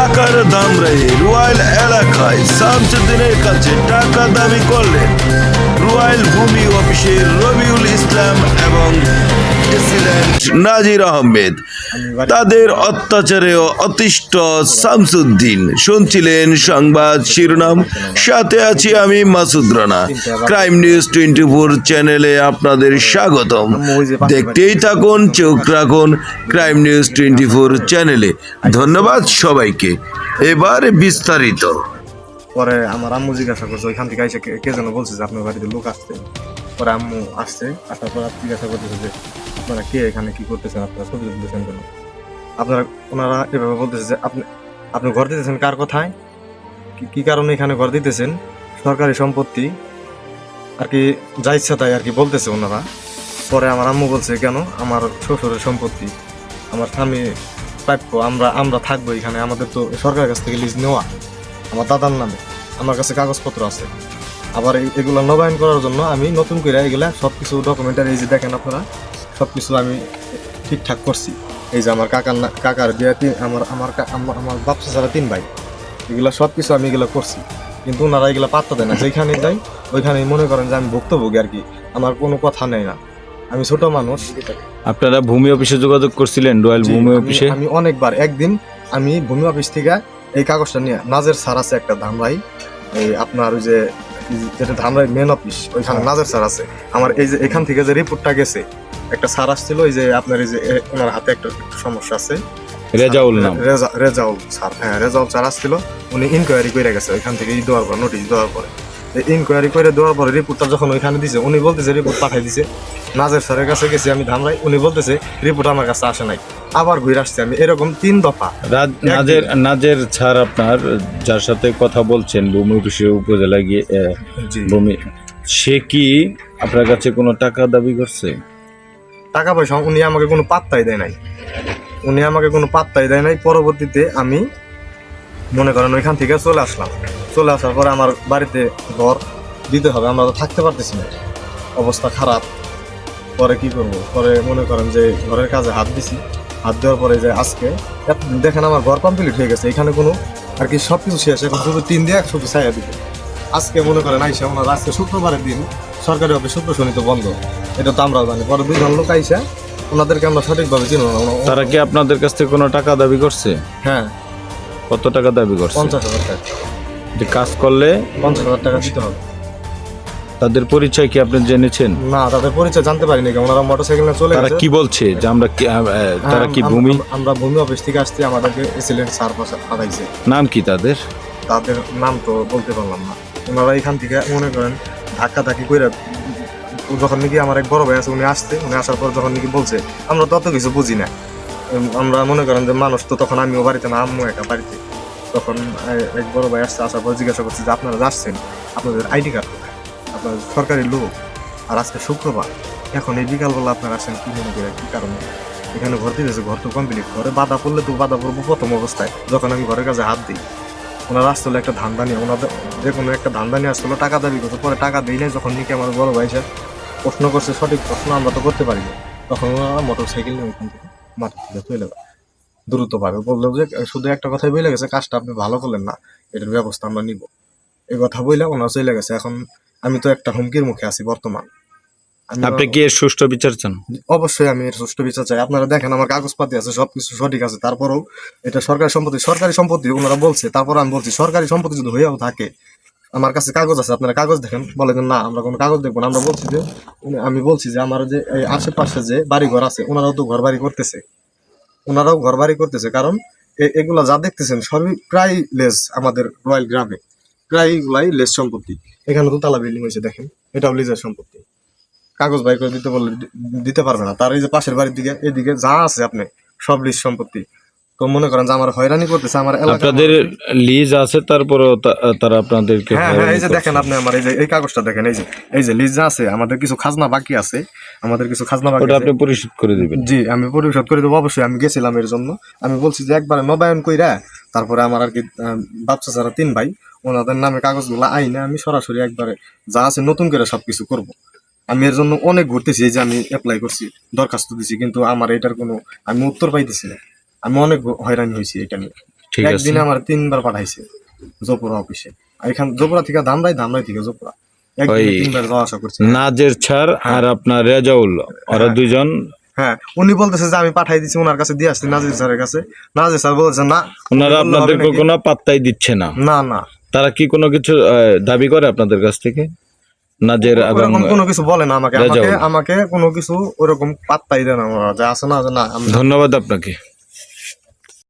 ঢাকার রে, রুয়াইল এলাকায় শামসুদ্দিনের কাছে টাকা দাবি করলেন। রুয়াইল ভূমি অফিসের রবিউল ইসলাম এবং প্রেসিডেন্ট নাজির আহমেদ। তাদের অত্যাচারে অতিষ্ঠ শামসুদ্দিন শুনছিলেন সংবাদ শিরোনাম। সাথে আছি আমি Masud Rana. Crime news twenty four চ্যানেলে আপনাদের স্বাগতম। দেখতেই থাকুন, চোখ রাখুন ক্রাইম নিউজ টোয়েন্টি ফোর চ্যানেলে। ধন্যবাদ সবাইকে। এবার বিস্তারিত। পরে আমার আম্মু জিজ্ঞাসা করছে, ওইখান থেকে এসে কে- যেন বলছে যে আপনার বাড়িতে লোক আসছে? পরে আম্মু আসছে আসার পর জিজ্ঞাসা করতেছে যে, আপনারা কে এখানে কি করতেছেন? আপনারা ছবি তুলতেছেন কেন? আপনারা, ওনারা এভাবে বলতেছে যে, আপনি আপনি ঘর দিতেছেন কার কথায়? কি- কারণে এখানে ঘর দিতেছেন? সরকারি সম্পত্তি? আর কি, যা ইচ্ছা তাই আর কি বলতেছে ওনারা। পরে আমার আম্মু বলছে, কেন? আমার শ্বশুরের সম্পত্তি, আমার স্বামী প্রাপ্য, আমরা আমরা থাকব এখানে। আমাদের তো সরকারের কাছ থেকে লিজ নেওয়া। আমার দাদার নামে, আমার কাছে কাগজপত্র আছে। আবার এগুলো নবায়ন করার জন্য আমি নতুন করে এগুলা সব কিছু ডকুমেন্টারি যে দেখেন আপনারা সব কিছু আমি ঠিকঠাক করছি। এই যে আমার কাকার কাকার বিয়ে তিন আমার আমার আমার আমার বাপসা ছাড়া তিন ভাই। এগুলো সব কিছু আমি এগুলো করছি। কিন্তু ওনারা এগুলো পাত্তা দেয় না। যেখানে যাই ওইখানেই মনে করেন যে আমি ভুক্তভোগী আর কি। আমার কোনো কথা নেই না। আমি ছোট মানুষ। আপনারা ভূমি অফিসে যোগাযোগ করছিলেন রয়্যাল ভূমি অফিসে? আমি অনেকবার একদিন আমি ভূমি অফিস থেকে এই কাগজটা নিয়ে নাজের স্যার আছে একটা ধামরাই এই আপনার ওই যে যেটা ধামরাই মেন অফিস ওইখানে নাজের স্যার আছে। আমার এই যে এখান থেকে যে রিপোর্টটা গেছে একটা স্যার আসছিল এই যে আপনার এই যে ওনার হাতে একটা সমস্যা আছে। রেজাউল নাম? রেজা- রেজাউল স্যার হ্যাঁ রেজাউল স্যার আসছিল উনি ইনকোয়ারি করে গেছে ওইখান থেকে দেওয়ার পর নোটিশ দেওয়ার পরে। ইনকোয়ারি করে দেওয়ার পরে রিপোর্টটা যখন ওইখানে দিছে উনি বলতেছে রিপোর্ট পাঠাই দিছে। নাজের স্যারের কাছে গেছি আমি ধামরাই উনি বলতেছে রিপোর্ট আমার কাছে আসে নাই। আবার ঘুরে আসছে আমি এরকম তিন দফা। নাজের নাজের স্যার আপনার যার সাথে কথা বলছেন ভূমি অফিসে উপজেলায় গিয়ে ভূমি সে কি আপনার কাছে কোনো টাকা দাবি করছে? টাকা পয়সা উনি আমাকে কোনো পাত্তাই দেয় নাই। উনি আমাকে কোনো পাত্তাই দেয় নাই। পরবর্তীতে আমি মনে করেন ওইখান থেকে চলে আসলাম। চলে আসার পরে আমার বাড়িতে ঘর দিতে হবে আমরা তো থাকতে পারতেছি না। অবস্থা খারাপ। পরে কি করব? পরে মনে করেন যে ঘরের কাজে হাত দিছি। হাত দেওয়ার পরে যে আজকে দেখেন আমার ঘর কমপ্লিট হয়ে গেছে এখানে কোনো আর কি সব কিছু শেষ এখন শুধু তিন দিয়ে শুধু ছায়া দিবে। আজকে মনে করেন আইসা ওনার আজকে শুক্রবারের দিন সরকারি অফিস শুক্র শনি তো বন্ধ এটা তো আমরাও জানি। পরে দুজন লোক আইসা ওনাদেরকে আমরা সঠিকভাবে চিনব না। তারা কি আপনাদের কাছ থেকে কোনো টাকা দাবি করছে? হ্যাঁ। কত টাকা দাবি করছে? পঞ্চাশ হাজার টাকা। যে কাজ করলে পঞ্চাশ হাজার টাকা দিতে হবে। তাদের পরিচয় কি আপনি জেনেছেন? না তাদের পরিচয় জানতে পারিনি ওনারা মোটর সাইকেল নিয়ে চলে তারা কি বলছে যে আমরা কি তারা কি ভূমি? আমরা ভূমি অফিস থেকে আসছি আমাদেরকে এসিলেন্ট স্যার পাঠাইছে। নাম কি তাদের? তাদের নাম তো বলতে পারলাম না। ওনারা এখান থেকে মনে করেন ধাক্কা ধাক্কি করে যখন নাকি আমার এক বড় ভাই আছে উনি আসছে উনি আসার পর যখন নাকি বলছে আমরা তত কিছু বুঝি না। আমরা মনে করেন যে মানুষ তো তখন আমিও বাড়িতে না, আম্মু একা বাড়িতে। তখন এক বড় ভাই আসছে, আসার পর জিজ্ঞাসা করছে যে আপনারা যাচ্ছেন? আপনাদের আইডি কার্ড কোথায়? আপনাদের সরকারি লোক, আর আজকে শুক্রবার। এখন এই বিকালবেলা আপনারা আসেন কী মনে করে, কী কারণে? এখানে ঘর দিতেছে ঘর তো কমপ্লিট ঘরে বাধা পড়লে তো বাধা পড়ব প্রথম অবস্থায়। যখন আমি ঘরের কাছে হাত দিই, ওনারা আসছিল একটা ধান্দা নিয়ে ওনাদের যে কোনো একটা ধান্দা নিয়ে আসছিল টাকা দাবি করছে, পরে টাকা দিই নাই, যখন নাকি আমার বড় ভাই সে প্রশ্ন করছে, সঠিক প্রশ্ন আমরা তো করতে পারি না। তখন ওনারা মোটর সাইকেল নিয়ে ওইখান থেকে থেকে চলে দ্রুতভাবে বলল যে শুধু একটা কথাই বলে গেছে কাজটা আপনি ভালো করলেন না এটার ব্যবস্থা আমরা নিব। এই কথা বললে ওনারা চলে গেছে। এখন আমি তো একটা হুমকির মুখে আছি বর্তমান। আপনি কি এর সুষ্ঠু বিচার চান? অবশ্যই আমি এর সুষ্ঠু বিচার চাই। আপনারা দেখেন আমার কাগজপাতি আছে সবকিছু সঠিক আছে। তারপরেও এটা সরকারি সম্পত্তি সরকারি সম্পত্তি ওনারা বলছে তারপর আমি বলছি সরকারি সম্পত্তি যদি হয়েও থাকে আমার কাছে কাগজ আছে, আপনারা কাগজ দেখেন। বলে যে, না, আমরা কোনো কাগজ দেখব না। আমরা বলছি যে আমি বলছি যে, আমার যে এই আশেপাশে যে বাড়ি ঘর আছে ওনারাও তো ঘর বাড়ি করতেছে। ওনারাও ঘর বাড়ি করতেছে, কারণ এগুলা যা দেখতেছেন, সবই প্রায় লেস আমাদের রয়্যাল গ্রামে। প্রায় গুলাই লেস সম্পত্তি। এখানে দোতলা বিল্ডিং হয়েছে, দেখেন। এটাও লিজের সম্পত্তি। কাগজ বাই করে দিতে বললে দিতে পারবে না। তার এই যে পাশের বাড়ির দিকে, এদিকে যা আছে আপনি, সব লিজ সম্পত্তি। তো মনে করেন যে আমার হয়রানি করতেছে আমার আপনাদের লিজ আছে তারপরেও তারা আপনাদেরকে হ্যাঁ হ্যাঁ এই যে দেখেন আপনি আমার এই যে এই কাগজটা দেখেন এই যে এই যে লিজ আছে আমাদের কিছু খাজনা বাকি আছে আমাদের কিছু খাজনা বাকি আপনি পরিশোধ করে দিবেন। জি আমি পরিশোধ করে দেবো অবশ্যই আমি গেছিলাম এর জন্য। আমি বলছি যে একবারে নবায়ন কইরা তারপরে আমার আর কি বাচ্চা ছাড়া তিন ভাই ওনাদের নামে কাগজগুলো আইনে আমি সরাসরি একবারে যা আছে নতুন করে সবকিছু করব। আমি এর জন্য অনেক ঘুরতেছি এই যে আমি অ্যাপ্লাই করছি দরখাস্ত দিছি কিন্তু আমার এটার কোনো আমি উত্তর পাইতেছি না। আমি অনেক হয়রানি হয়েছি এটা নিয়ে। ঠিক আছে। একদিনে আমার তিনবার পাঠাইছে জোপুরা অফিসে। আর এখান জোপুরা থেকে ধামরাই ধামরাই থেকে জোপুরা। নাজের ছাড় আর আপনার রেজাউল ওরা দুইজন। হ্যাঁ উনি বলতেছে যে আমি পাঠাই দিছি ওনার কাছে দিয়ে আসছি নাজির স্যারের কাছে। নাজির স্যার বলছে না ওনারা আপনাদেরকে কোনো পাত্তাই দিচ্ছে না। না না। তারা কি কোনো কিছু দাবি করে আপনাদের কাছ থেকে? নাজের এবং কোনো কিছু বলে না আমাকে। আমাকে আমাকে কোনো কিছু ওরকম পাত্তাই দেয় না ওরা যে আসে না না ধন্যবাদ আপনাকে।